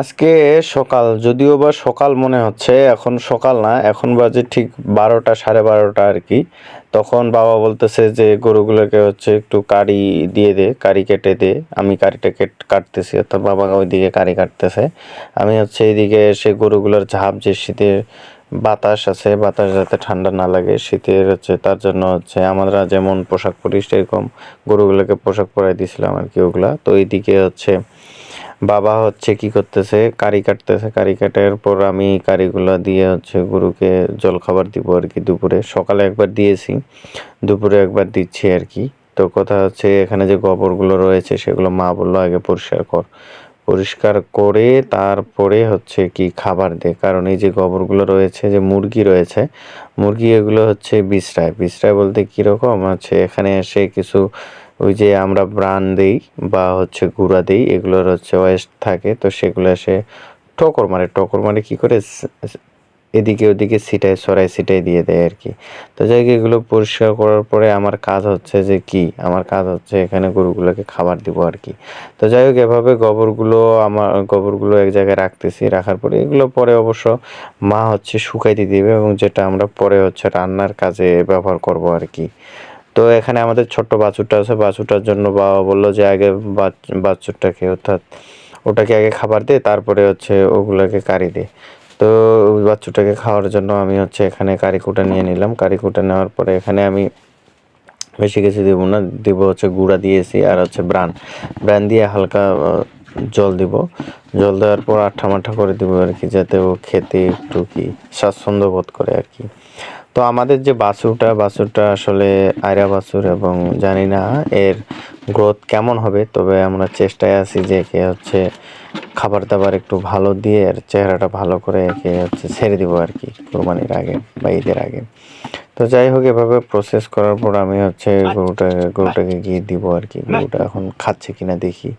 আজকে সকাল, যদিও বা সকাল মনে হচ্ছে, এখন সকাল না, এখন বাজে ঠিক বারোটা, সাড়ে বারোটা আর কি। তখন বাবা বলতেছে যে, গরুগুলোকে হচ্ছে একটু কাড়ি দিয়ে দে কাড়ি কেটে দে। আমি কাড়িটা কেট, কাটতেছি, অর্থাৎ বাবা ওইদিকে কাড়ি কাটতেছে। আমি হচ্ছে এইদিকে এসে গরুগুলোর ঝাঁপ, যে শীতের বাতাস আছে, বাতাস যাতে ঠান্ডা না লাগে, শীতের হচ্ছে তার জন্য হচ্ছে আমরা যেমন পোশাক পরি, সেরকম গরুগুলোকে পোশাক পরাই দিয়েছিলাম আর কি ওগুলা। তো এইদিকে হচ্ছে বাবা হচ্ছে কি করতেছে? কারি কাটতেছে। কারি কাটার পর আমি কারিগুলো দিয়ে হচ্ছে গরুকে জল খাবার দিব আর কি দুপুরে। সকালে একবার দিয়েছি, দুপুরে একবার দিচ্ছি আর কি। তো কথা হচ্ছে এখানে যে গোবরগুলো রয়েছে সেগুলো মা বলল আগে পরিষ্কার কর। পরিষ্কার করে তারপরে হচ্ছে কি খাবার দে। কারণ এই যে গোবরগুলো রয়েছে, যে মুরগি রয়েছে, মুরগি এগুলো হচ্ছে বিশ্রায়। বিশ্রায় বলতে কীরকম? হচ্ছে এখানে এসে কিছু ওই যে আমরা ব্রান দিই বা হচ্ছে গুঁড়া দিই, এগুলোর হচ্ছে ওয়েস্ট থাকে, তো সেগুলো এসে টকর মারে। টকর মারে কী করে? এদিকে ওদিকে ছিটায় সরাই ছিটাই দিয়ে দেয় আর কি। তো যাই এগুলো পরিষ্কার করার পরে আমার কাজ হচ্ছে যে কি? আমার কাজ হচ্ছে এখানে গরুগুলোকে খাবার দিব আর কি। তো যাই হোক, এভাবে গোবরগুলো আমার, গোবরগুলো এক জায়গায় রাখতেছি, রাখার পরে এগুলো পরে অবশ্য মা হচ্ছে শুকাইতে দিবে এবং যেটা আমরা পরে হচ্ছে রান্নার কাজে ব্যবহার করব আর কি। তো এখানে আমাদের ছোট্ট বাছুরটা আছে। বাছুরটার জন্য বাবা বলল যে, আগে বাছুরটাকে অর্থাৎ ওটাকে আগে খাবার দে, তারপরে হচ্ছে ওগুলোকে কারি দে। তো ওই বাচ্চুটাকে খাওয়ার জন্য আমি হচ্ছে এখানে কারিকুটা নিয়ে নিলাম। কারিকুটা নেওয়ার পরে এখানে আমি বেশি কিছু দেবো না, দেবো হচ্ছে গুঁড়া দিয়েছি আর হচ্ছে ব্রান। ব্রান দিয়ে হালকা জল দিব। জল দেওয়ার পর আঠা মাঠা করে দিব আর কি, যাতে ও খেতে একটু কি স্বাচ্ছন্দ্য বোধ করে আর কি। তো আমাদের যে বাছুরটা বাছুরটা আসলে আয়রা বাছুর এবং জানি না এর গ্রোথ কেমন হবে, তবে আমরা চেষ্টায় আছি যে একে হচ্ছে খাবার দাবার একটু ভালো দিয়ে আর চেহারাটা ভালো করে একে হচ্ছে ছেড়ে দিব আর কি, কোরবানির আগে বা ঈদের আগে। তো যাই হোক এভাবে প্রসেস করার পর আমি হচ্ছে গরুটা গরুটাকে গিয়ে দিব আর কি গরুটা এখন খাচ্ছে কিনা দেখি।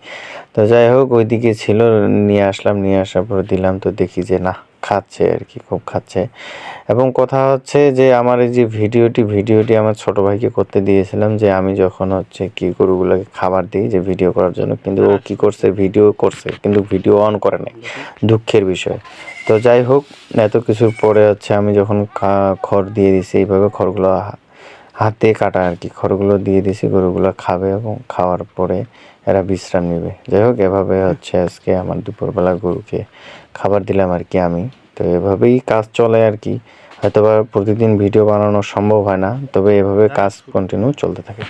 তো যাই হোক ওইদিকে ছিল নিয়ে আসলাম নিয়ে আসার পর দিলাম তো দেখি যে না খাচ্ছে আর কি, খুব খাচ্ছে। এবং কথা হচ্ছে যে, আমার এই যে ভিডিওটি ভিডিওটি আমার ছোট ভাইকে করতে দিয়েছিলাম যে, আমি যখন হচ্ছে কি গরুগুলোকে খাবার দিই যে, ভিডিও করার জন্য, কিন্তু ও কি করছে, ভিডিও করছে, কিন্তু ভিডিও অন করে নাই, দুঃখের বিষয়। তো যাই হোক, এত কিছুর পরে হচ্ছে আমি যখন খড় দিয়ে দিছি এইভাবে খড়গুলো হাতে কাটা আর কি। খড়গুলো দিয়ে দিছি গরুগুলো খাবে এবং খাওয়ার পরে এরা বিশ্রাম নেবে। যাই হোক এভাবে হচ্ছে আজকে আমার দুপুরবেলা গরুকে খাবার দিলাম আর কি আমি। তো এভাবেই কাজ চলে আর কি। হয়তোবা প্রতিদিন ভিডিও বানানো সম্ভব হয় না তবে এভাবে কাজ কন্টিনিউ চলতে থাকে।